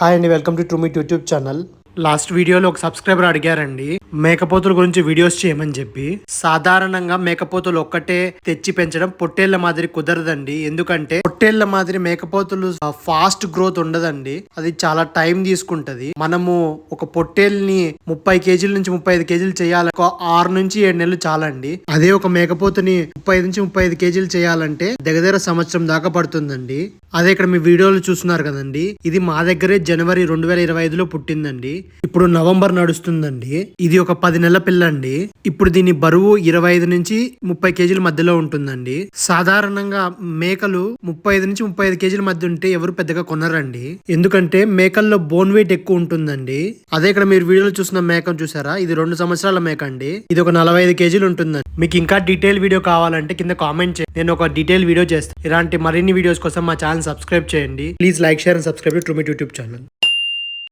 Hi అండి welcome to Truemit YouTube channel last వీడియోలో ఒక సబ్స్క్రైబర్ అడిగారండి మేకపోతుల గురించి వీడియోస్ చేయమని చెప్పి. సాధారణంగా మేకపోతులు ఒక్కటే తెచ్చి పెంచడం పొట్టేళ్ళ మాదిరి కుదరదండి. ఎందుకంటే పొట్టేళ్ళ మాదిరి మేకపోతులు ఫాస్ట్ గ్రోత్ ఉండదండి. అది చాలా టైం తీసుకుంటది. మనము ఒక పొట్టేల్ని ముప్పై కేజీల నుంచి ముప్పై ఐదు కేజీలు చేయాలి. ఒక ఆరు నుంచి ఏడు నెలలు చాలండి. అదే ఒక మేకపోతుని ముప్పై ఐదు నుంచి ముప్పై ఐదు కేజీలు చేయాలంటే దగ్గర సంవత్సరం దాకా పడుతుందండి. అదే ఇక్కడ మీ వీడియోలు చూస్తున్నారు కదండి. ఇది మా దగ్గరే జనవరి రెండు వేల ఇరవై ఐదులో పుట్టిందండి. ఇప్పుడు నవంబర్ నడుస్తుందండి. ఇది ఒక పది నెలల పిల్ల అండి ఇప్పుడు దీని బరువు ఇరవై ఐదు నుంచి ముప్పై కేజీల మధ్యలో ఉంటుందండి. సాధారణంగా మేకలు ముప్పై ఐదు నుంచి ముప్పై ఐదు కేజీల మధ్య ఉంటే ఎవరు పెద్దగా కొనరండి. ఎందుకంటే మేకల్లో బోన్ వెయిట్ ఎక్కువ ఉంటుందండి. అదే ఇక్కడ మీరు వీడియోలో చూసిన మేకను చూసారా? ఇది రెండు సంవత్సరాల మేక అండి. ఇది ఒక నలభై ఐదు కేజీలు ఉంటుందండి. మీకు ఇంకా డీటెయిల్ వీడియో కావాలంటే కింద కామెంట్ చేయండి. నేను ఒక డీటెయిల్ వీడియో చేస్తాను. ఇలాంటి మరిన్ని వీడియోస్ కోసం మా ఛానల్ సబ్స్క్రైబ్ చేయండి. Please like share and subscribe to Truemit YouTube channel.